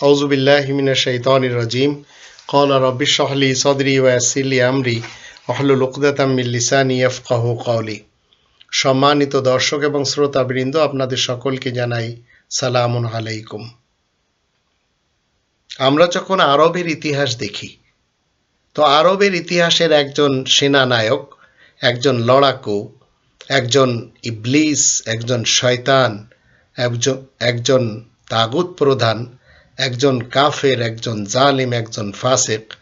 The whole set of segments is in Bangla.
أعوذ بالله من الشيطان الرجيم قال رب اشرح لي صدري ويسر لي أمري واحلل عقدة من লিসানি ইয়াফকাহু قولي সম্মানিত দর্শক এবং শ্রোতাবৃন্দ আপনাদের সকলকে জানাই সালামুন আলাইকুম আমরা যখন আরবের ইতিহাস দেখি তো আরবের ইতিহাসের একজন সেনানায়ক একজন লড়াকু একজন ইবলিস একজন শয়তান একজন একজন তাগুত প্রধান একজন কাফের, একজন জালিম, একজন ফাসেক,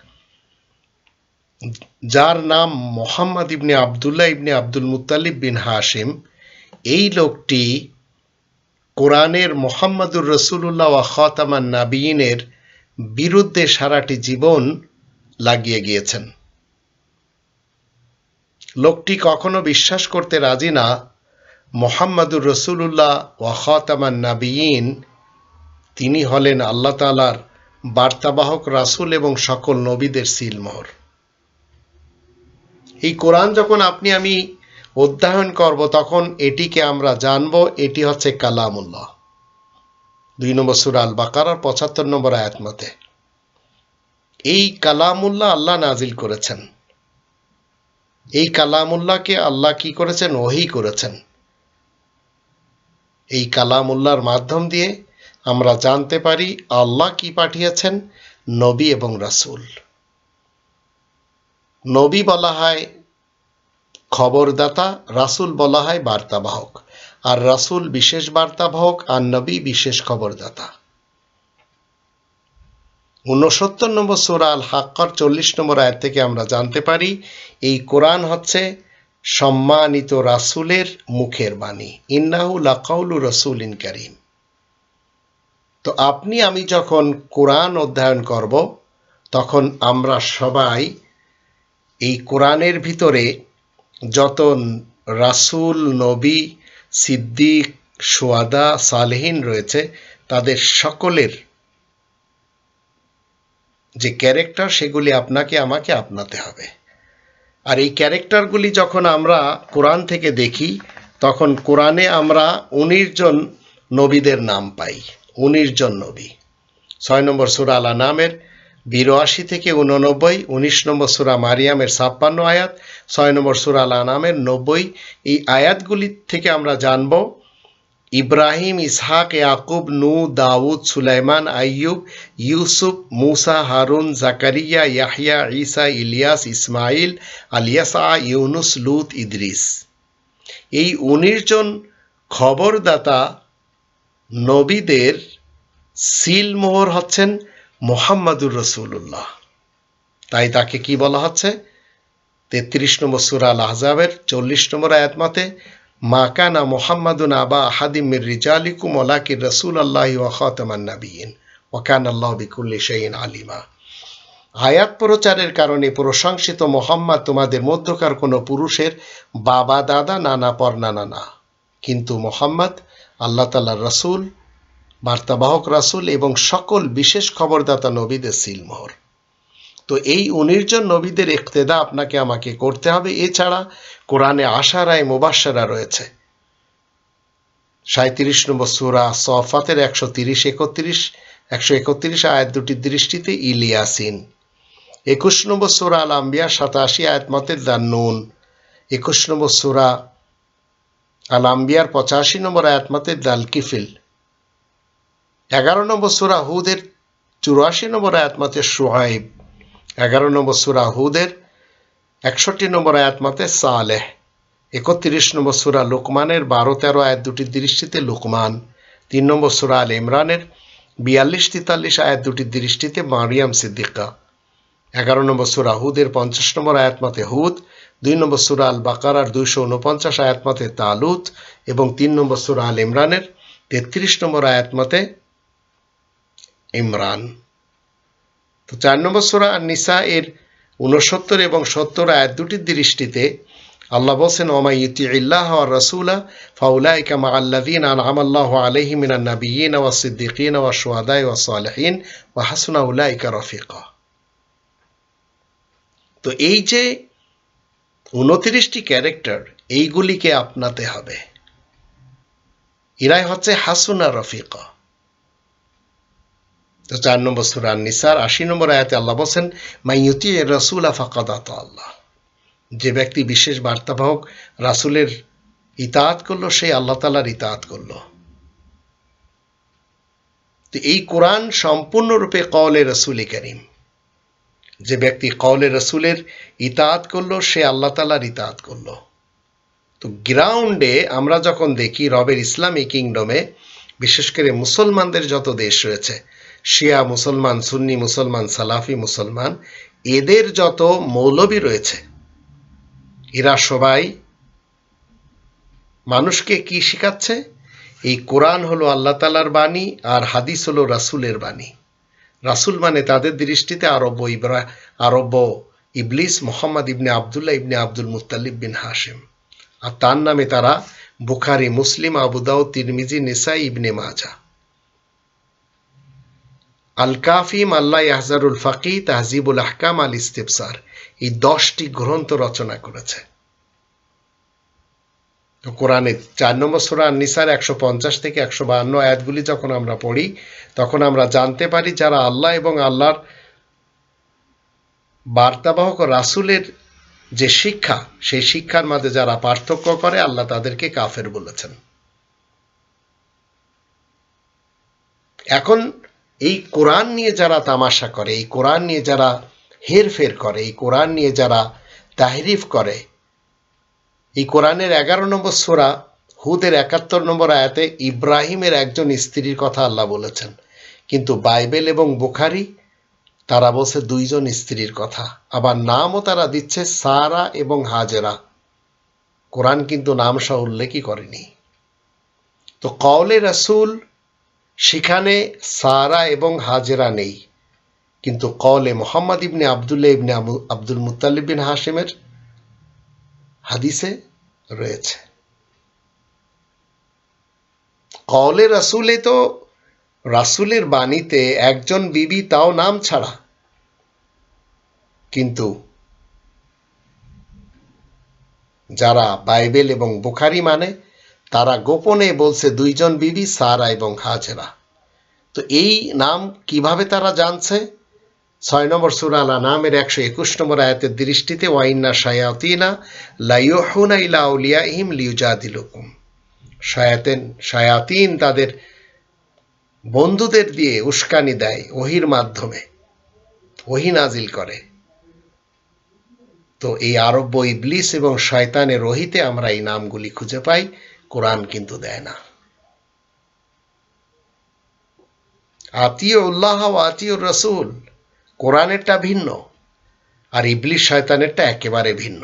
যার নাম মোহাম্মদ ইবনে আবদুল্লাহ ইবনে আব্দুল মুতালিব বিন হাশিম। এই লোকটি কোরআনের মোহাম্মদুর রসুল্লাহ খতামান নাবিয়িনের বিরুদ্ধে সারাটি জীবন লাগিয়ে গিয়েছেন। লোকটি কখনো বিশ্বাস করতে রাজি না। মোহাম্মদুর রসুল্লাহ ওয়া খতামান নাবিয়িন তিনি হলেন আল্লাহ তালার বার্তাবাহক রাসুল এবং সকল নবীদের সিলমোহর এই কোরআন যখন আপনি আমি অধ্যয়ন করব, তখন এটিকে আমরা জানব, এটি হচ্ছে কালামুল্লাহ। দুই নম্বর সুরা আল বাকারার পঁচাত্তর নম্বর আয়াত মতে। এই কালামুল্লাহ আল্লাহ নাজিল করেছেন। এই কালামুল্লাহকে আল্লাহ কি করেছেন? ওহি করেছেন। এই কালামুল্লাহর মাধ্যম দিয়ে আমরা জানতে পারি আল্লাহ কি পাঠিয়েছেন, নবী এবং রাসুল। নবী বলা হয় খবরদাতা, রাসুল বলা হয় বার্তাবাহক। আর রাসুল বিশেষ বার্তাবাহক, আর নবী বিশেষ খবরদাতা। ঊনসত্তর নম্বর সোরা আল হাক্কর চল্লিশ নম্বর আয়াত থেকে আমরা জানতে পারি, এই কোরআন হচ্ছে সম্মানিত রাসুলের মুখের বাণী। ইন্নাহু লাকাউলু রসুল ইন করিম। তো আপনি, আমি যখন কোরআন অধ্যয়ন করব, তখন আমরা সবাই এই কোরআনের ভিতরে যত রাসুল, নবী, সিদ্দিক, সোয়াদা, সালেহীন রয়েছে, তাদের সকলের যে ক্যারেক্টার, সেগুলি আপনাকে, আমাকে আপনাতে হবে। আর এই ক্যারেক্টারগুলি যখন আমরা কোরআন থেকে দেখি, তখন কোরআনে আমরা উনিশ জন নবীদের নাম পাই। উনিশ জন নবী। ছয় নম্বর সুরা আলা নামের বিরাশি থেকে উননব্বই, উনিশ নম্বর সুরা মারিয়ামের ছাপ্পান্ন আয়াত, ছয় নম্বর সুরা আলা নামের নব্বই। এই আয়াতগুলি থেকে আমরা জানব, ইব্রাহিম, ইসহাক, ইয়াকুব, নু, দাউদ, সুলাইমান, আইয়ুব, ইউসুফ, মুসা, হারুন, জাকারিয়া ইয়াহিয়া ঈসা, ইলিয়াস ইসমাইল আলিয়াসা ইউনুস, লুত, ইদ্রিস। এই উনিশ জন খবরদাতা নবীদের সিলমোহর হচ্ছেন মোহাম্মদুর রসুল্লাহ তাই তাকে কি বলা হচ্ছে? তেত্রিশ নম্বর সুরা আল আহজাবের চল্লিশ নম্বর আয়াত মতে মাকানা মোহাম্মদুন আবা আহাদিমির রিজালিকুম ওলাকির রসুল আল্লাহ ওয়াখাতমান নাবিয়িন ওয়াকান আল্লাহ বিকুল্লি শাইন আলিমা। আয়াত প্রচারের কারণে প্রশংসিত মোহাম্মদ তোমাদের মধ্যকার কোনো পুরুষের বাবা, দাদা, নানা পরনানা না। কিন্তু মোহাম্মদ আল্লাহ তাল্লাহ রসুল, বার্তাবাহক রাসুল এবং সকল বিশেষ খবরদাতা নবীদের সিলমোহর। তো এই উনিশ জন নবীদের ইক্তেদা আপনাকে আমাকে করতে হবে। এছাড়া কোরআনে আশারায় মুবাসারা রয়েছে। সাঁত্রিশ নম্বর সুরা সফাতের একশো তিরিশ, একত্রিশ, একশো একত্রিশ আয়াত দুটির দৃষ্টিতে ইলিয়াসিন। একুশ নম্বর সুরা আল আম্বিয়া সাতাশি আয়াত মতে দান্নুন। একুশ নম্বর সুরা আল আম্বিয়ার পঁচাশি নম্বর আয়াত মতে দালকিফিল এগারো নম্বর সুরা হুদের চুরাশি নম্বর আয়াত মতে সোহাইব এগারো নম্বর সুরা হুদের একষট্টি নম্বর আয়াত মতে সালেহ। একত্রিশ নম্বর সুরা লোকমানের বারো তেরো আয়াত দুটির দৃষ্টিতে লোকমান। তিন নম্বর সুরা আল ইমরানের বিয়াল্লিশ তেতাল্লিশ আয়াত দুটির দৃষ্টিতে মারিয়াম সিদ্দিকা। এগারো নম্বর সুরা হুদের পঞ্চাশ নম্বর আয়াত মতে হুদ। দুই নম্বর সুরা আল বাকারার দুইশো উনপঞ্চাশ আয়াত মতে তালুত এবং তিন নম্বর সুরা আল ইমরানের তেত্রিশ নম্বর আয়াত মতে ইমরান। তো চার নম্বর সুরা আর নিসা এর উনসত্তর এবং সত্তর আয়াত দুটির দৃষ্টিতে আল্লাহ বলছেন ওমা ইউতি ইল্লাহ রসুলা ফাউলাইকা মা আল্লাদিন আন আমাল্লাহ আলহি মিনা নবীন ওয়া সিদ্দিকিন ওয়া সোহাদাই ওয়া সালহীন ওয়া হাসুনা উলাইকা রফিকা। তো এই যে উনত্রিশটি ক্যারেক্টার এইগুলিকে আপনাতে হবে। এরাই হচ্ছে হাসুনা রফিকা। তো চার নম্বর সুরান নিসার আশি নম্বর আয়াতে আল্লাহ বলছেন মাইয়ুতি রসুল আফাকাদাত আল্লাহ। যে ব্যক্তি বিশেষ বার্তাবাহক রাসুলের ইতায়াত করল, সে আল্লাহ তালার ইতায়াত করল। তো এই কোরআন সম্পূর্ণরূপে কওলে রসুল করিম। যে ব্যক্তি কওলে রসুলের ইতায়াত করল, সে আল্লাহ তালার ইতায়াত করল। তো গ্রাউন্ডে আমরা যখন দেখি রবের ইসলামী কিংডমে, বিশেষ করে মুসলমানদের যত দেশ রয়েছে, শিয়া মুসলমান, সুন্নি মুসলমান, সালাফি মুসলমান, এদের যত মৌলবী রয়েছে, এরা সবাই মানুষকে কি শিখাচ্ছে? এই কোরআন হলো আল্লাহ তালার বাণী আর হাদিস হলো রাসুলের বাণী। রাসুল মানে তাদের দৃষ্টিতে আরব ইব্রা আরব ইবলিস মোহাম্মদ ইবনে আবদুল্লাহ ইবনে আব্দুল মুতালিব বিন হাসিম আর তার নামে তারা বুখারি, মুসলিম আবুদাউ তিরমিজি নিসা ইবনে মাজা। আল কাফিম আল্লাহ ইয়াহজারুল ফাকি তাহজিবুল আহকাম আল ইস্তেফসার এই দশটি গ্রন্থ রচনা করেছে। কোরআনে চার নম্বর সুরা নিসার একশো পঞ্চাশ থেকে একশো বাহান্ন আয়াতগুলি যখন আমরা পড়ি, তখন আমরা জানতে পারি যারা আল্লাহ এবং আল্লাহর বার্তাবাহক রাসুলের যে শিক্ষা, সেই শিক্ষার মাঝে যারা পার্থক্য করে, আল্লাহ তাদেরকে কাফের বলেছেন। এখন এই কোরআন নিয়ে যারা তামাশা করে, এই কোরআন নিয়ে যারা হেরফের করে, এই কোরআন নিয়ে যারা তাহরিফ করে এই কোরআনের এগারো নম্বর সোরা, হুদের একাত্তর নম্বর আয়াতে ইব্রাহিমের একজন স্ত্রীর কথা আল্লাহ বলেছেন। কিন্তু বাইবেল এবং বুখারি, তারা বলছে দুইজন স্ত্রীর কথা। আবার নামও তারা দিচ্ছে সারা এবং হাজেরা। কোরআন কিন্তু নাম সহ উল্লেখই করেনি। তো কওলে রাসুল, সেখানে সারা এবং হাজেরা নেই। কিন্তু কওলে মোহাম্মদ ইবনে আবদুল্লাহ ইবনে আব্দুল মুতালিব বিন হাসিমের হাদিসে রয়েছে। কওলে রাসুলে তো রাসুলের বাণীতে একজন বিবি তাও নাম ছাড়া। কিন্তু যারা বাইবেল এবং বুখারি মানে তারা গোপনে বলছে দুইজন বিবি সারা এবং হাজেরা। তো এই নাম কীভাবে তারা জানছে? ছয় নম্বর সুরালা নামের একশো একুশ নম্বর আয়াতের দৃষ্টিতে ওয়াইন্না শায়াতিনা লাইহুনা ইলা উলিয়া ইহিম লিউজাদিলুকুম শায়াতেন, শায়াতিন তাদের বন্ধুদের দিয়ে উস্কানি দেয় ওহির মাধ্যমে, ওহি নাজিল করে। তো এই আরব্য ইবলিস এবং শয়তানের রহিতে আমরা এই নামগুলি খুঁজে পাই, কোরআন কিন্তু দেয় না। আতীয় উল্লাহ ও আতীয় রসুল কোরআনেরটা ভিন্ন, আর ইবলিশ শয়তানেরটা একেবারে ভিন্ন।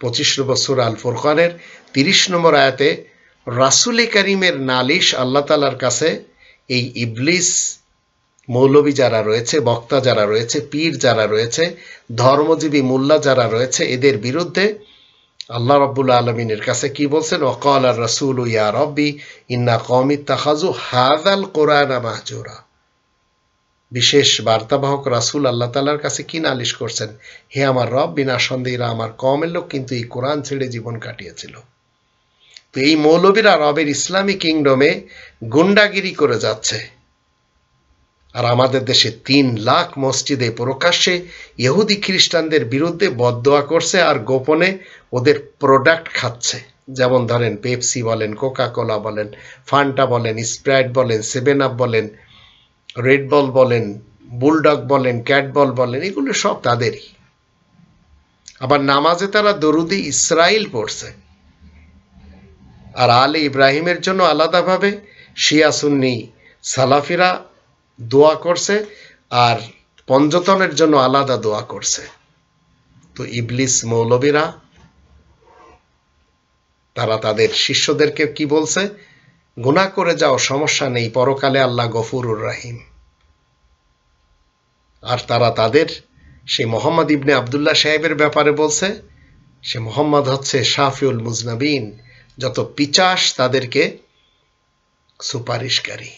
পঁচিশ নম্বর সুর আল ফুরকানের তিরিশ নম্বর আয়াতে, রাসুলে করিমের নালিশ আল্লাহ তালার কাছে, এই ইবলিস মৌলবী যারা রয়েছে, বক্তা যারা রয়েছে, পীর যারা রয়েছে, ধর্মজীবী মোল্লা যারা রয়েছে, এদের বিরুদ্ধে আল্লাহ রব্বুল আলমিনের কাছে কি বলছেন? ওকাল আর রসুল ইয়া রব্বি ইন্না কমিত তাহাজু হাজাল কোরআন মাহজুরা। বিশেষ বার্তাবাহক রাসুল আল্লাহ তালার কাছে কি নালিশ করছেন? হে আমার রব, বিনা সন্দেহীরা আমার কমের লোক কিন্তু এই কোরআন ছেড়ে জীবন কাটিয়েছিল। তো এই মৌলবীরা রবের ইসলামী কিংডমে গুন্ডাগিরি করে যাচ্ছে। আর আমাদের দেশে তিন লাখ মসজিদে প্রকাশ্যে ইহুদি খ্রিস্টানদের বিরুদ্ধে বদোয়া করছে আর গোপনে ওদের প্রোডাক্ট খাচ্ছে। যেমন ধরেন পেপসি বলেন কোকা কোলা বলেন, ফান্টা বলেন, স্প্রাইট বলেন, সেভেন আপ বলেন রেড বল বলেন, বুলডগ বলেন, ক্যাট বল বলেন, এগুলো সব তাদেরই। আবার নামাজে তারা দরুদি ইসরায়েল পড়ছে। আর আলে ইব্রাহিমের জন্য আলাদাভাবে শিয়া সুন্নি সালাফিরা দোয়া করছে আর পঞ্জতনের জন্য আলাদা দোয়া করছে। তো ইবলিস মৌলবীরা, তারা তাদের শিষ্যদেরকে কি বলছে? গুণা করে যাও, সমস্যা নেই, পরকালে আল্লাহ গফুরুর রাহিম। আর তারা তাদের সেই মোহাম্মদ ইবনে আবদুল্লাহ সাহেবের ব্যাপারে বলছে, সে মোহাম্মদ হচ্ছে শাফিউল মুজনাবিন, যত পিচাস তাদেরকে সুপারিশকারী।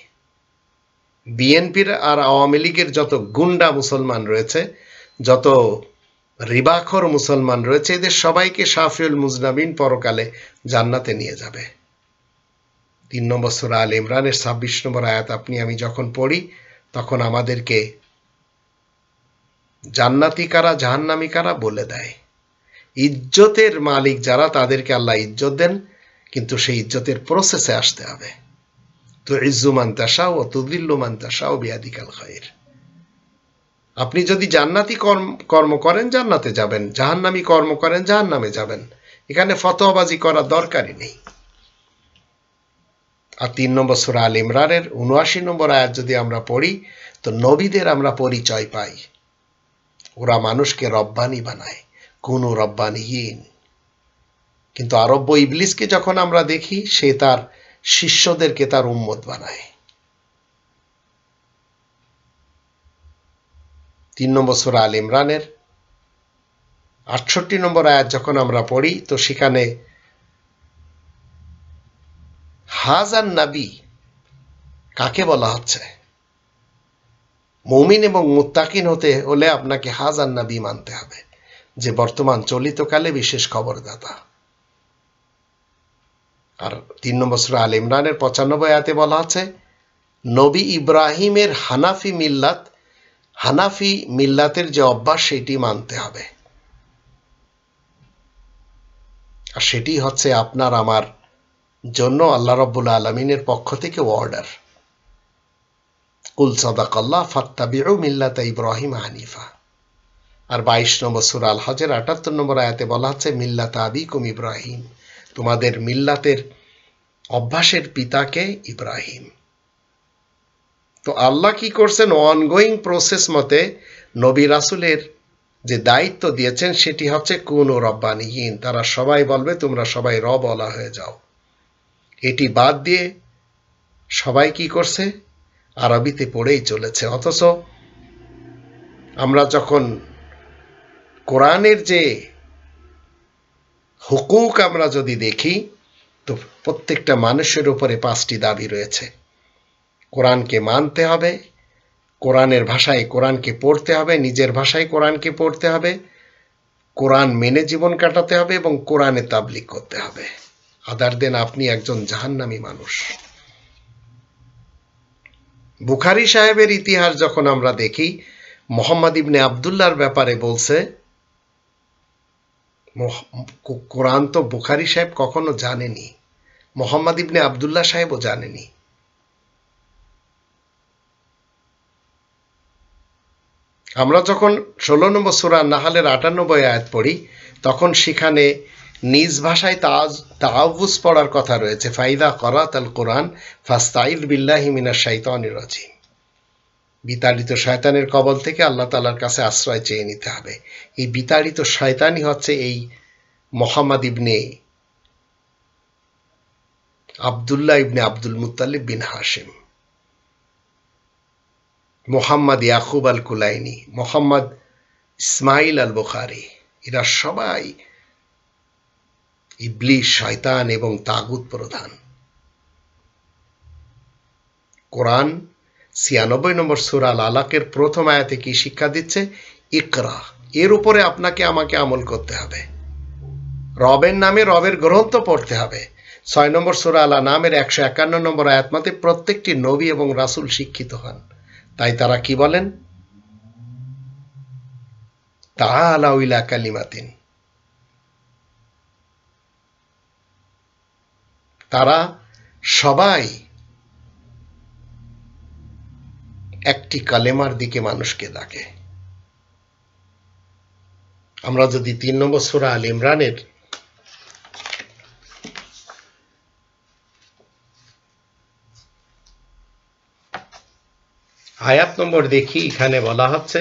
বিএনপির আর আওয়ামী লীগের যত গুন্ডা মুসলমান রয়েছে, যত রিবাখর মুসলমান রয়েছে, এদের সবাইকে শাফিউল মুজনাবিন পরকালে জান্নাতে নিয়ে যাবে। তিন নম্বর সুরা আল ইমরানের ছাব্বিশ নম্বর আয়াত আপনি, আমি যখন পড়ি, তখন আমাদেরকে জান্নাতি কারা, জাহান্নামি কারা বলে দেয়। ইজ্জতের মালিক যারা, তাদেরকে আল্লাহ ইজ্জত দেন, কিন্তু সেই ইজ্জতের প্রসেসে আসতে হবে। তো ইজ্জু মান্তাসা ও তুদিল্লু মান্তাসা ও বিয়াদিকাল খায়ের আপনি যদি জান্নাতি কর্ম কর্ম করেন, জান্নাতে যাবেন। জাহান্নামি কর্ম করেন, জাহান্নামে যাবেন। এখানে ফতোয়াবাজি করার দরকারই নেই। আর তিন নম্বর সুরা আল ইমরানের উনআশি নম্বর আয়াত যদি আমরা পড়ি, তো নবীদের আমরা পরিচয় পাই। ওরা মানুষকে রব্বানি বানায়, কোন রব্বানিহীন। কিন্তু আরব্য ইবলিসকে যখন আমরা দেখি, সে তার শিষ্যদেরকে তার উম্মত বানায়। তিন নম্বর সুরা আল ইমরানের আটষট্টি নম্বর আয়াত যখন আমরা পড়ি, তো সেখানে হাজার নাবি কাকে বলা হচ্ছে? মৌমিন এবং মুত্তাকিন হতে হলে আপনাকে হাজার নাবি মানতে হবে, যে বর্তমান চলিতকালে বিশেষ খবরদাতা। আর তিন নম্বর সুরা আল ইমরানের পঁচানব্বই আয়াতে বলা আছে, নবী ইব্রাহিমের হানাফি মিল্লাত, হানাফি মিল্লাতের যে অভ্যাস সেটি মানতে হবে। আর সেটি হচ্ছে আপনার, আমার জন্য আল্লাহ রব্বুল আলমিনের পক্ষ থেকে অর্ডার কুল সদাকল্লাহ ফাত্তাবিউ মিল্লাতা ইব্রাহিম হানিফা। আর বাইশ নম্বর সুরা আল হজের আটাত্তর নম্বর আয়াতে বলা হচ্ছে, মিল্লাত আবিকুম ইব্রাহিম। তোমাদের মিল্লাতের অভ্যাসের পিতাকে ইব্রাহিম। তো আল্লাহ কি করছেন? অনগোয়িং প্রসেস মতে নবী রাসুলের যে দায়িত্ব দিয়েছেন, সেটি হচ্ছে কোন রব্বানিহীন তারা সবাই বলবে, তোমরা সবাই র বলা হয়ে যাও। এটি বাদ দিয়ে সবাই কি করছে? আরবিতে পড়েই চলেছে। অথচ আমরা যখন কোরআনের যে হুকুক আমরা যদি দেখি, তো প্রত্যেকটা মানুষের উপরে পাঁচটি দাবি রয়েছে। কোরআনকে মানতে হবে, কোরআনের ভাষায় কোরআনকে পড়তে হবে, নিজের ভাষায় কোরআনকে পড়তে হবে, কোরআন মেনে জীবন কাটাতে হবে এবং কোরআনে তাবলিক করতে হবে। আদার দেন আপনি একজন জাহান্নামী মানুষ। বুখারি সাহেবের ইতিহাস যখন আমরা দেখি, মোহাম্মদ ইবনে আবদুল্লার ব্যাপারে বলছে কোরআন তো বুখারি সাহেব কখনো জানেনি, মোহাম্মদ ইবনে আবদুল্লাহ সাহেবও জানেনি। আমরা যখন ষোলো নম্বর সুরা নাহালের আটানব্বই আয়াত পড়ি, তখন সেখানে নিজ ভাষায় তাজ তাহাবুস পড়ার কথা রয়েছে। ফাইদা করাত আল কোরআন ফাস্তাইল বিল্লাহি মিনার শাইতানির রাজিম। বিতাড়িত শয়তানের কবল থেকে আল্লাহ তালার কাছে আশ্রয় চেয়ে নিতে হবে। এই বিতাড়িত শয়তানই হচ্ছে এই মোহাম্মদ ইবনে আবদুল্লাহ ইবনে আব্দুল মুতালিব বিন হাসিম মোহাম্মদ ইয়াকুব আল কুলাইনি, মোহাম্মদ ইসমাইল আল বুখারি। এরা সবাই ইবলিশ, শয়তান এবং তাগুত প্রধান। কোরআন, ছিয়ানব্বই নম্বর সুরাল আলাকের প্রথম আয়াতে কি শিক্ষা দিচ্ছে? ইকরা, এর উপরে আপনাকে আমাকে আমল করতে হবে। রবের নামে রবের গ্রন্থ পড়তে হবে। ছয় নম্বর সুরা আলা নামের একশো একান্ন নম্বর আয়াতমাতে প্রত্যেকটি নবী এবং রাসুল শিক্ষিত হন। তাই তারা কি বলেন? তা আলাউলা কালিমাতিন। তারা সবাই একটি কালেমার দিকে মানুষকে ডাকে। আমরা যদি তিন নম্বর সুরা আল ইমরানের আয়াত নম্বর দেখি, এখানে বলা হচ্ছে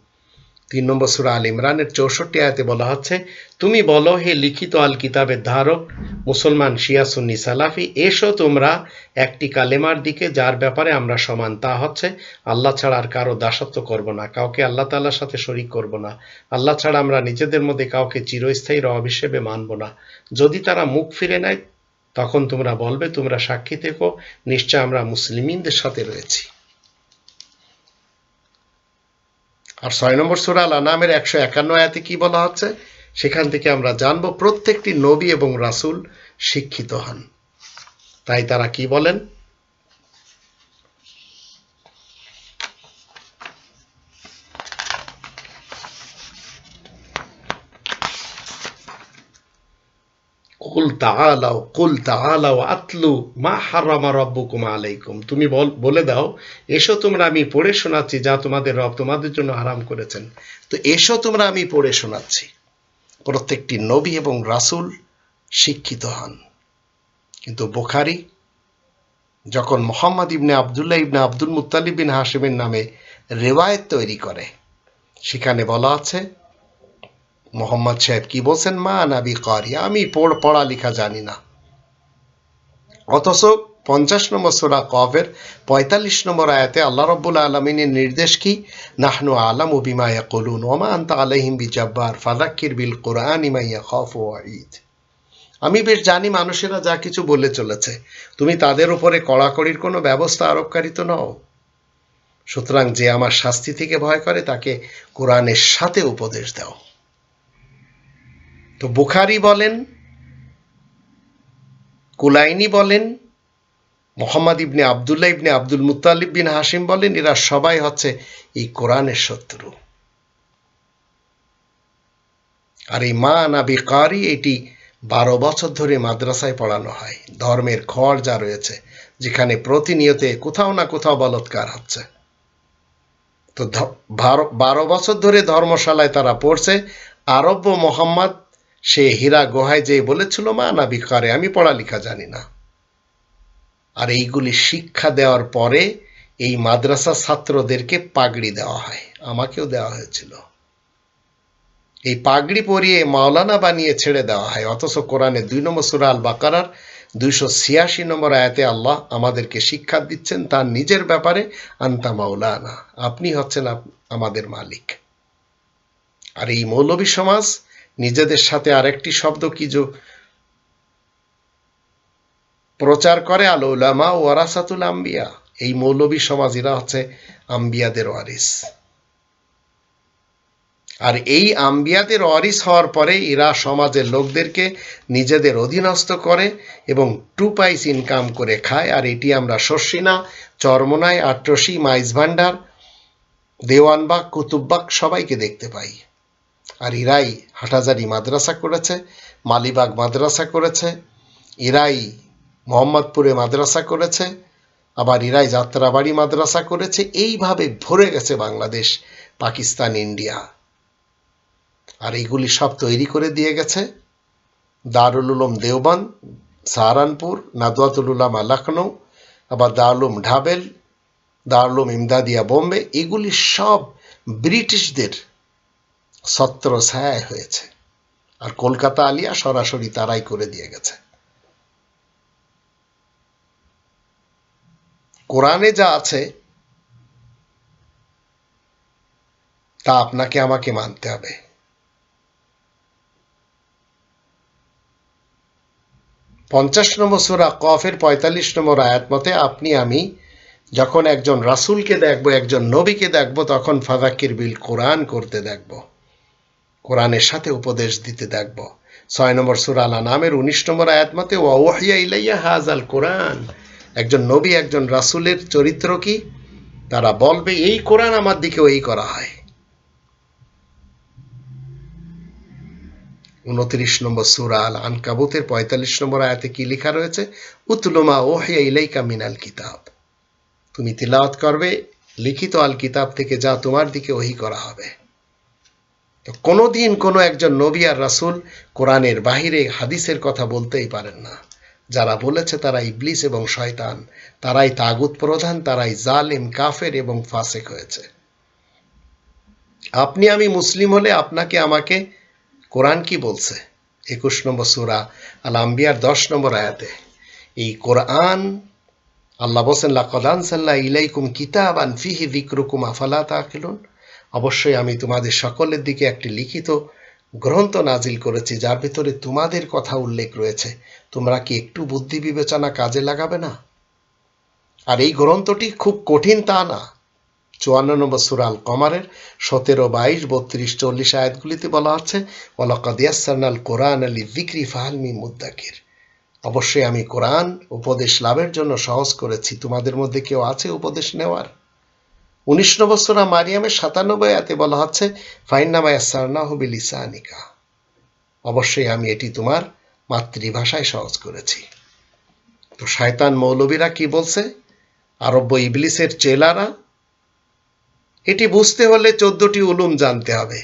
তিন নম্বর সুরা আল ইমরানের চৌষট্টি আয়াতে বলা হচ্ছে, তুমি বলো, হে লিখিত আল কিতাবের ধারক, মুসলমান, শিয়া, সুন্নি, সালাফি, এসো তোমরা একটি কালেমার দিকে, যার ব্যাপারে আমরা সমান। তা হচ্ছে, আল্লাহ ছাড়া আর কারও দাসত্ব করব না, কাউকে আল্লাহ তাল্লার সাথে শরিক করব না। আল্লাহ ছাড়া আমরা নিজেদের মধ্যে কাউকে চিরস্থায়ী রব হিসেবে মানব না। যদি তারা মুখ ফিরে নেয়, তখন তোমরা বলবে, তোমরা সাক্ষী থেকো, নিশ্চয় আমরা মুসলিমিনদের সাথে রয়েছি। আর ছয় নম্বর সুরা আল আনামের একশো একান্ন আয়াতে কি বলা হচ্ছে? সেখান থেকে আমরা জানব প্রত্যেকটি নবী এবং রাসুল শিক্ষিত হন। তাই তারা কি বলেন? কুল তাআলাও কুল তাআলাও আতলু মা হারামা রব্বুকুম আলাইকুম। তুমি বল- দাও, এসো তোমরা আমি পড়ে শোনাচ্ছি যা তোমাদের রব তোমাদের জন্য হারাম করেছেন। তো এসো তোমরা আমি পড়ে শোনাচ্ছি। প্রত্যেকটি নবী এবং রাসূল শিক্ষিত হন। কিন্তু বোখারি যখন মোহাম্মদ ইবনে আবদুল্লাহ ইবনে আব্দুল মুত্তালিব বিন হাশিমের নামে রেওয়ায়েত তৈরি করে, সেখানে বলা আছে মোহাম্মদ সাহেব কি বলছেন, মা নাবি কারি, আমি পড় পড়া লেখা জানি না। অথচ পঞ্চাশ নম্বর সোরা কফের, পঁয়তাল্লিশ নম্বর আয়াতে আল্লাহ রব্বুল আলমিনের নির্দেশ কি? নাহনু আলাম বিমা কলুন ওমা আনতা আলাইহিম বিজাব্বার ফাদাক্কির বিল কোরআন ইমাইয়া খফ ও ঈদ আমি বেশ জানি মানুষেরা যা কিছু বলে চলেছে। তুমি তাদের উপরে কড়াকড়ির কোনো ব্যবস্থা আরোপকারী তো নও। সুতরাং যে আমার শাস্তি থেকে ভয় করে, তাকে কোরআনের সাথে উপদেশ দাও। তো বুখারি বলেন, কুলাইনি বলেন, মোহাম্মদ ইবনে আবদুল্লাহ ইবনে আব্দুল মুতালিব বিন হাসিম বলেন, এরা সবাই হচ্ছে এই কোরআনের শত্রু। আর এই মা নাবি কারি এটি বারো বছর ধরে মাদ্রাসায় পড়ানো হয়। ধর্মের খড় যা রয়েছে, যেখানে প্রতিনিয়তে কোথাও না কোথাও বলৎকার হচ্ছে। তো বারো- বছর ধরে ধর্মশালায় তারা পড়ছে আরব্য মোহাম্মদ সে হীরা গুহায় যে বলেছিল, মা, না বিকারে আমি পড়ালেখা জানি না। আর এইগুলি শিক্ষা দেওয়ার পরে এই মাদ্রাসা ছাত্রদেরকে পাগড়ি দেওয়া হয়, আমাকেও দেওয়া হয়েছিল। এই পাগড়ি পরিয়ে মাওলানা বানিয়ে ছেড়ে দেওয়া হয়, অথচ কোরআনে দুই নম্বর সুরা আল বাকারার দুইশো ছিয়াশি নম্বর আয়াতে আল্লাহ আমাদেরকে শিক্ষা দিচ্ছেন, তার নিজের ব্যাপারে, আন্তা মাওলানা, আপনি হচ্ছেন আমাদের মালিক। আর এই মৌলবী সমাজ নিজেদের সাথে আরেকটি শব্দ কি যে প্রচার করে আল উলামা ওয়ারাসাতুল আম্বিয়া। এই মৌলবী সমাজিরা হচ্ছে আম্বিয়াদের ওয়ারিস। আর এই আম্বিয়াদের ওয়ারিস হওয়ার পরে এরা সমাজের লোকদেরকে নিজেদের অধীনস্থ করে এবং টু পাইস ইনকাম করে খায়। আর এটি আমরা শর্ষিনা চরমনায় আট্রসি, মাইজ ভান্ডার, দেওয়ানবাগ, কুতুববাগ সবাইকে দেখতে পাই। আর ইরাই হাটাজারি মাদ্রাসা করেছে, মালিবাগ মাদ্রাসা করেছে, ইরাই মোহাম্মদপুরে মাদ্রাসা করেছে, আবার ইরাই যাত্রাবাড়ি মাদ্রাসা করেছে, এইভাবে ভরে গেছে বাংলাদেশ, পাকিস্তান, ইন্ডিয়া। আর এইগুলি সব তৈরি করে দিয়ে গেছে দারুল উলুম দেওবান সাহারানপুর, নাদওয়াতুল উলামা লখনৌ আবার দারুলুম ঢাবেল দারুলুম ইমদাদিয়া বোম্বে, এগুলি সব ব্রিটিশদের ছত্র ছায় হয়েছে। আর কলকাতা আলিয়া সরাসরি তারাই করে দিয়ে গেছে। কোরআনে যা আছে, তা আপনাকে আমাকে মানতে হবে। পঞ্চাশ নম্বর সুরা কফের পঁয়তাল্লিশ নম্বর আয়াত মতে আপনি, আমি যখন একজন রাসুলকে দেখব, একজন নবীকে দেখব, তখন ফাদাক্কির বিল কোরআন করতে দেখব। কোরআনের সাথে উপদেশ দিতে দেখব। ছয় নম্বর সুরা আল নামের উনিশ নম্বর আয়াত মতে ওয়াহিয়া ইলাইয়া হাজ আল কোরআন। একজন নবী, একজন রাসূলের চরিত্র কি? তারা বলবে, এই কোরআন আমার দিকে ওই করা হয়। উনত্রিশ নম্বর সুরা আল আনকাবুতের পঁয়তাল্লিশ নম্বর আয়াতে কি লেখা রয়েছে? উতলুমা ওহিয়া ইলাইকা মিনাল কিতাব। তুমি তিলাওয়াত করবে, লিখিত আল কিতাব থেকে যা তোমার দিকে ওহি করা হবে। তো কোনোদিন কোনো একজন নবী আর রাসূল কোরআনের বাহিরে হাদিসের কথা বলতেই পারেন না। যারা বলেছে তারা ইবলিস এবং শয়তান, তারাই তাগুত প্রধান, তারাই জালিম, কাফের এবং ফাসেক হয়েছে। আপনি আমি মুসলিম হলে আপনাকে আমাকে কোরআন কি বলছে? একুশ নম্বর সুরা আল আম্বিয়ার দশ নম্বর আয়াতে। এই কোরআন আল্লাহ বলছেন লাকদান সাল্লাহ ইলাইকুম কিতাব আন ফিহি দিকরুকুম আফালা তাকিলুন? অবশ্যই আমি তোমাদের সকলের দিকে একটি লিখিত গ্রন্থ নাজিল করেছি, যার ভিতরে তোমাদের কথা উল্লেখ রয়েছে। তোমরা কি একটু বুদ্ধি বিবেচনা কাজে লাগাবে না? আর এই গ্রন্থটি খুব কঠিন তা না। চুয়ান্ন নম্বর সুরাল কমারের সতেরো, বাইশ, বত্রিশ, চল্লিশ আয়াতগুলিতে বলা আছে ওলাকাদিয়াসাল কোরআন আলী বিক্রি ফাহালমি মুদ্দাকির। অবশ্যই আমি কোরআন উপদেশ লাভের জন্য সহজ করেছি। তোমাদের মধ্যে কেউ আছে উপদেশ নেওয়ার? উনিশ নম্বর সুরা মারিয়ামের সাতানব্বই আয়াতে বলা হচ্ছে ইসানিকা অবশ্যই আমি এটি তোমার মাতৃভাষায় সহজ করেছি। তো শয়তান মৌলবীরা কি বলছে? আরব্য ইবলিসের চেলারা? এটি বুঝতে হলে চোদ্দটি উলুম জানতে হবে।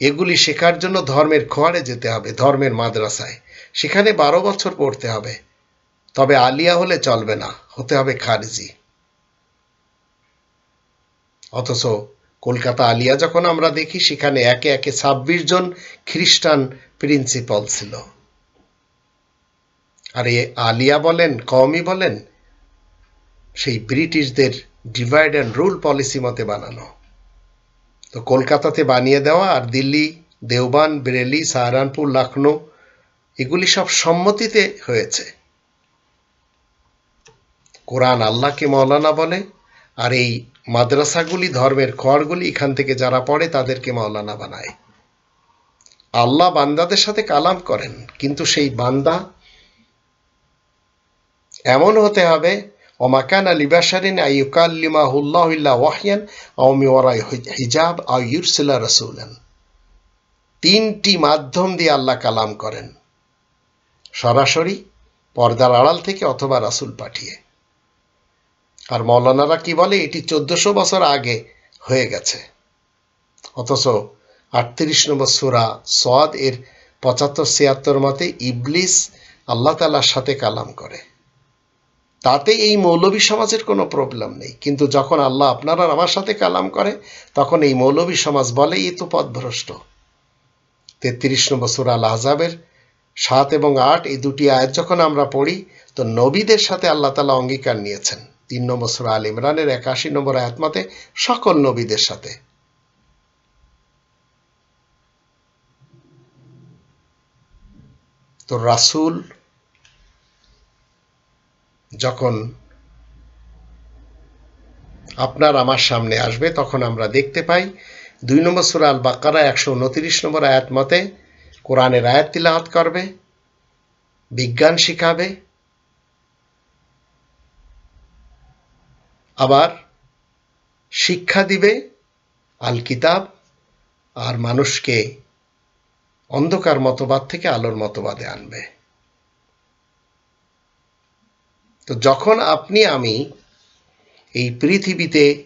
এগুলি শেখার জন্য ধর্মের খোয়ারে যেতে হবে, ধর্মের মাদ্রাসায়। সেখানে বারো বছর পড়তে হবে। তবে আলিয়া হলে চলবে না, হতে হবে খারিজি। অথচ কলকাতা আলিয়া যখন আমরা দেখি, সেখানে একে একে ছাব্বিশ জন খ্রিস্টান প্রিন্সিপাল ছিল। আর এ আলিয়া বলেন কমই বলেন, সেই ব্রিটিশদের ডিভাইড অ্যান্ড রুল পলিসি মতে বানানো। তো কলকাতাতে বানিয়ে দেওয়া আর দিল্লি, দেওবান, বেরেলি, সাহারানপুর, লখনৌ, এগুলি সব সম্মতিতে হয়েছে। কোরআন আল্লাহকে মৌলানা বলে, আর এই মাদ্রাসাগুলি, ধর্মের খড়গুলি এখান থেকে যারা পড়ে তাদেরকে মৌলানা বানায়। আল্লাহ বান্দাদের সাথে কালাম করেন, কিন্তু সেই বান্দা এমন হতে হবে ওমাকান লিবাসারিন আইকাল্লিমাহুল্লাহ ইল্লা ওয়াহিয়ান আওমি ওরাই হিজাব আও ইউরসিলা রসুলান। তিনটি মাধ্যম দিয়ে আল্লাহ কালাম করেন। সরাসরি পর্দার আড়াল থেকে অথবা রাসুল পাঠিয়ে। আর মৌলানারা কি বলে, এটি চোদ্দশো বছর আগে হয়ে গেছে। অথচ আটত্রিশ নম্বর সুরা সদ এর পঁচাত্তর, ছিয়াত্তর মতে ইবলিস আল্লাহ তালার সাথে কালাম করে। তাতে এই মৌলবী সমাজের কোনো প্রবলেম নেই। কিন্তু যখন আল্লাহ আপনারা আমার সাথে কালাম করে, তখন এই মৌলবী সমাজ বলে, এই তো পথভ্রষ্ট। তেত্রিশ নম্বর সুরা আল আজাবের সাত এবং আট, এই দুটি আয়াত যখন আমরা পড়ি, তো নবীদের সাথে আল্লাহ তালা অঙ্গীকার নিয়েছেন। তিন নম্বর সুরা আল ইমরানের একাশি নম্বর আয়াত মতে, সকল নবীদের সাথে। তো রাসুল যখন আপনার আমার সামনে আসবে, তখন আমরা দেখতে পাই দুই নম্বর সুরা আল বাক্কারা একশো উনত্রিশ নম্বর আয়াত মতে, কোরআনের আয়াত তিলাহাত করবে, বিজ্ঞান শিখাবে আবার শিক্ষা দিবে আল কিতাব আর মানুষকে অন্ধকার মতবাদ থেকে আলোর মতবাদে আনবে। তো যখন আপনি, আমি এই পৃথিবীতে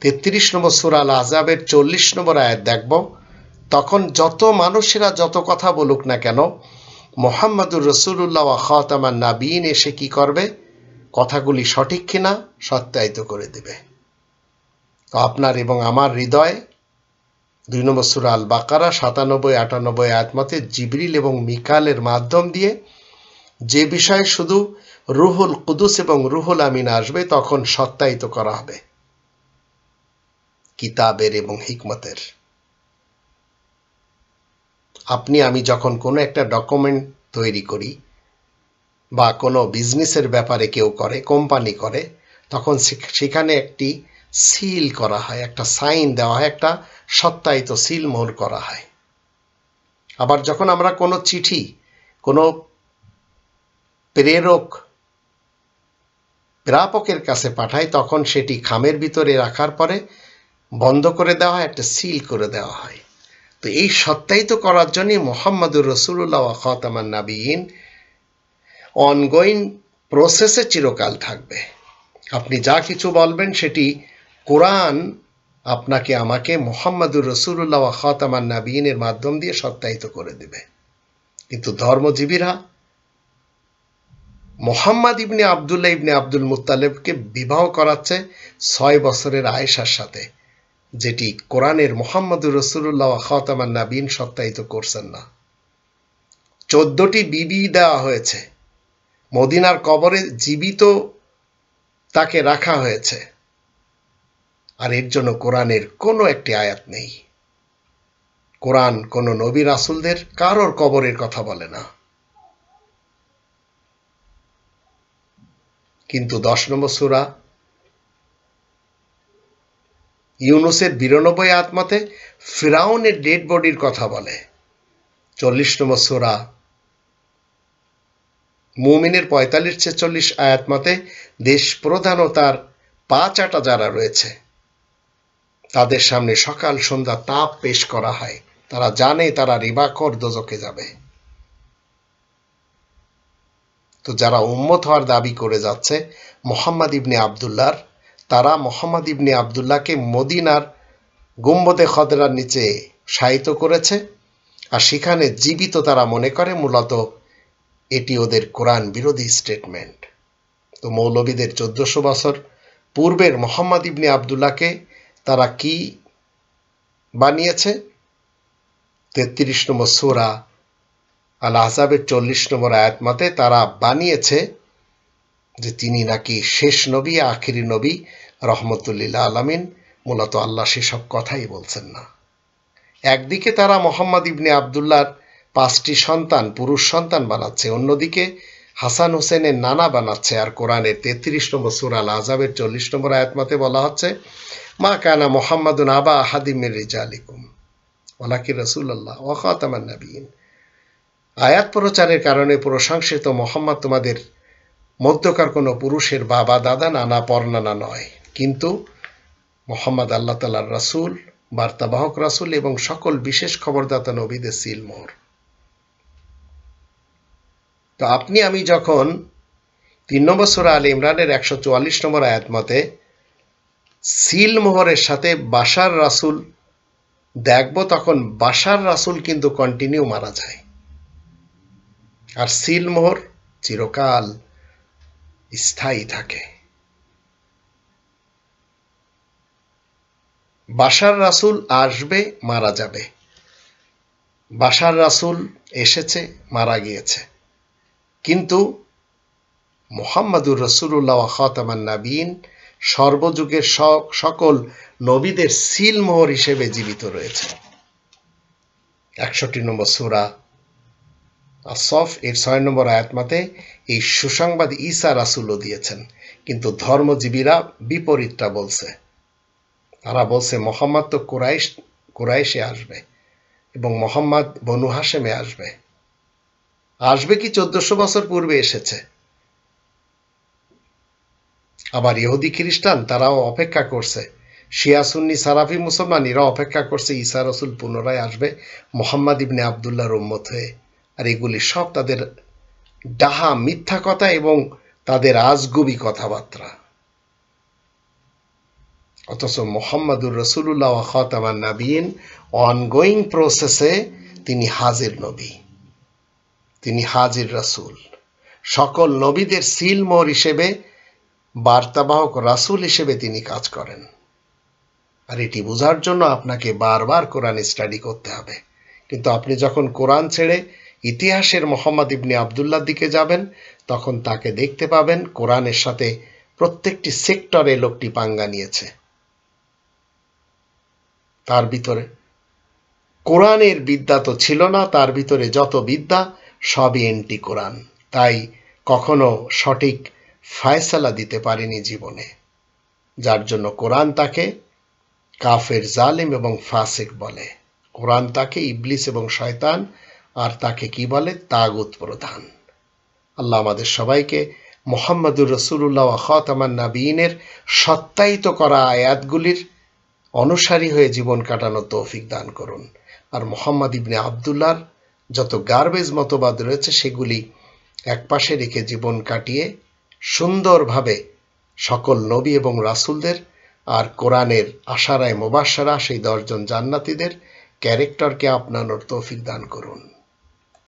তেত্রিশ নম্বর সুরাল আজাবের চল্লিশ নম্বর আয়াত দেখব, তখন যত মানুষেরা যত কথা বলুক না কেন, মোহাম্মদুর রসুল্লাহ খাতামান নাবিন এসে কি করবে? কথাগুলি সঠিক কিনা সত্যায়িত করে দেবে। তো আপনার এবং আমার হৃদয়, দুই নম্বর সুরা আল বাকারা সাতানব্বই, আটানব্বই আয়াতমতে জিবরিল এবং মিকালের মাধ্যম দিয়ে যে বিষয়ে শুধু রুহুল কুদুস এবং রুহুল আমিন আসবে, তখন সত্যায়িত করা হবে। কিতাবের এবং হিকমতের। আপনি, আমি যখন কোনো একটা ডকুমেন্ট তৈরি করি বা কোনো বিজনেসের ব্যাপারে কেউ করে কোম্পানি করে, তখন সেখানে একটি সিল করা হয়, একটা সাইন দেওয়া হয়, একটা সত্যায়িত সিল মোহর করা হয়। আবার যখন আমরা কোনো চিঠি, কোনো প্রেরক, প্রাপকের কাছে পাঠাই, তখন সেটি খামের ভিতরে রাখার পরে বন্ধ করে দেওয়া হয়, একটা সিল করে দেওয়া হয়। তো এই সত্যায়িত করার জন্য মোহাম্মদুর রসুল্লাহ খতামান নাবিন অনগোয়িং প্রসেসে চিরকাল থাকবে। আপনি যা কিছু বলবেন সেটি কোরআন আপনাকে আমাকে মোহাম্মদুর রসুল্লাহ খতামান নাবিনের মাধ্যম দিয়ে সত্যায়িত করে দেবে। কিন্তু ধর্মজীবীরা মোহাম্মদ ইবনে আবদুল্লাহ ইবনে আব্দুল মুতালেবকে বিবাহ করাচ্ছে ছয় বছরের আয়েশার সাথে, যেটি কোরআনের মোহাম্মদুর রসুল্লাহ খাতামান নাবিন সত্যায়িত করছেন না। চোদ্দটি বিবি দেওয়া হয়েছে। মদিনার কবরে জীবিত তাকে রাখা হয়েছে। আর এর জন্য কোরআনের কোনো একটি আয়াত নেই। কোরআন কোনো নবী রাসুলদের কারোর কবরের কথা বলে না। কিন্তু দশ নম্বর সুরা ইউনুসের বিরানব্বই আত্মাতে ফিরাউনের ডেড বডির কথা বলে। চল্লিশ নম্বর সুরা মুমিনের পঁয়তাল্লিশ ছেচল্লিশ আয়াত মতে দেশ প্রধান ও তার পা চাটা যারা রয়েছে, তাদের সামনে সকাল সন্ধ্যা তাপ পেশ করা হয়। তারা জানে তারা রিবাকর দোজকে যাবে। তো যারা উম্মত হওয়ার দাবি করে যাচ্ছে, মোহাম্মদ ইবনে আবদুল্লার তারা মোহাম্মদ ইবনে আবদুল্লাহকে মদিনার গুম্বদে খদরার নিচে শায়িত করেছে। আর সেখানে জীবিত তারা মনে করে, মূলত এটি ওদের কোরআন বিরোধী স্টেটমেন্ট তো মৌলবীদের চোদ্দশো বছর পূর্বের মোহাম্মদ ইবনে আবদুল্লাহকে তারা কি বানিয়েছে? তেত্রিশ নম্বর সোরা আল আজাবের চল্লিশ নম্বর আয়াত মতে তারা বানিয়েছে যে তিনি নাকি শেষ নবী, আখিরি নবী রহমতুল্লিল্লা আলামিন। মূলত আল্লাহ সেসব কথাই বলছেন না। একদিকে তারা মোহাম্মদ ইবনে আবদুল্লার পাঁচটি সন্তান পুরুষ সন্তান বানাচ্ছে। অন্যদিকে হাসান হোসেনের নানা বানাচ্ছে আর কোরআনের তেত্রিশ নম্বর সুরাল আজাবের চল্লিশ নম্বর আয়াতমাতে বলা হচ্ছে, মা কানা মোহাম্মদুন আবা আহাদিমের রিজা আলিকুম ওলাকি রসুল্লাহ ওখাতামান নবীন আয়াত প্রচারের কারণে প্রশংসিত মোহাম্মদ তোমাদের মধ্যকার কোনো পুরুষের বাবা, দাদা, নানা, পরনানা নয়। কিন্তু মোহাম্মদ আল্লাহ তালার রাসুল, বার্তাবাহক রাসুল এবং সকল বিশেষ খবরদাতা নবীদের সিলমোহর। তো আপনি, আমি যখন তিন নম্বর সুরা আল ইমরানের একশো চুয়াল্লিশ নম্বর আয়াত মতে সিলমোহরের সাথে বাসার রাসুল দেখব, তখন বাসার রাসুল কিন্তু কন্টিনিউ মারা যায়। আর সিলমোহর চিরকাল স্থায়ী থাকে। বাসার রাসুল আসবে, মারা যাবে। বাসার রাসুল এসেছে, মারা গিয়েছে। কিন্তু মোহাম্মদুর রসুল্লাহ খতামান নাবিন সর্বযুগের সকল নবীদের সিলমোহর হিসেবে জীবিত রয়েছে। একষট্টি নম্বর সুরা আসফ এর ছয় নম্বর আয়াতমাতে এই সুসংবাদ ঈসা রাসুলও দিয়েছেন, কিন্তু ধর্মজীবীরা বিপরীতটা বলছে। তারা বলছে, মোহাম্মদ তো কুরাইশ, কুরাইশে আসবে এবং মোহাম্মদ বনু হাসেমে আসবে। আসবে কি চোদ্দশো বছর পূর্বে এসেছে? আবার ইহুদি খ্রিস্টান, তারাও অপেক্ষা করছে। শিয়া সুন্নি, সারাফি মুসলমান এরা অপেক্ষা করছে ঈসা রসুল পুনরায় আসবে মোহাম্মদ ইবনে আবদুল্লাহর উম্মত হয়ে। আর এগুলি সব তাদের ডাহা, মিথ্যা কথা এবং তাদের আজগুবি কথাবার্তা। অথচ মোহাম্মদুর রসুল্লাহ খতামান নাবিন অনগোয়িং প্রসেসে তিনি হাজির নবী। তিনি হাজির রাসুল। সকল নবীদের সিলমোর হিসেবে, বার্তাবাহক রাসুল হিসেবে তিনি কাজ করেন। আর এটি বোঝার জন্য আপনাকে বারবার কোরআন স্টাডি করতে হবে। কিন্তু আপনি যখন কোরআন ছেড়ে ইতিহাসের মোহাম্মদ ইবনি আবদুল্লার দিকে যাবেন, তখন তাকে দেখতে পাবেন কোরআনের সাথে প্রত্যেকটি সেক্টরে লোকটি পাঙ্গা নিয়েছে। তার ভিতরে কোরআনের বিদ্যা তো ছিল না, তার ভিতরে যত বিদ্যা সবই এন্টি কোরআন। তাই কখনো সঠিক ফায়সালা দিতে পারেনি জীবনে। যার জন্য কোরআন তাকে কাফের, জালিম এবং ফাসেক বলে। কোরআন তাকে ইবলিস এবং শয়তান, আর তাকে কি বলে? তাগুত প্রধান। আল্লাহ আমাদের সবাইকে মোহাম্মদুর রসুল্লাহ খতামান নাবিনের সত্যায়িত করা আয়াতগুলির অনুসারী হয়ে জীবন কাটানো তৌফিক দান করুন। আর মোহাম্মদ ইবনে আবদুল্লার যত গার্বেজ মতবাদ রয়েছে সেগুলি একপাশে রেখে জীবন কাটিয়ে সুন্দরভাবে সকল নবী এবং রাসুলদের আর কোরআনের আশারায় মোবাসারা সেই দশজন জান্নাতিদের ক্যারেক্টারকে আপনানোর তৌফিক দান করুন।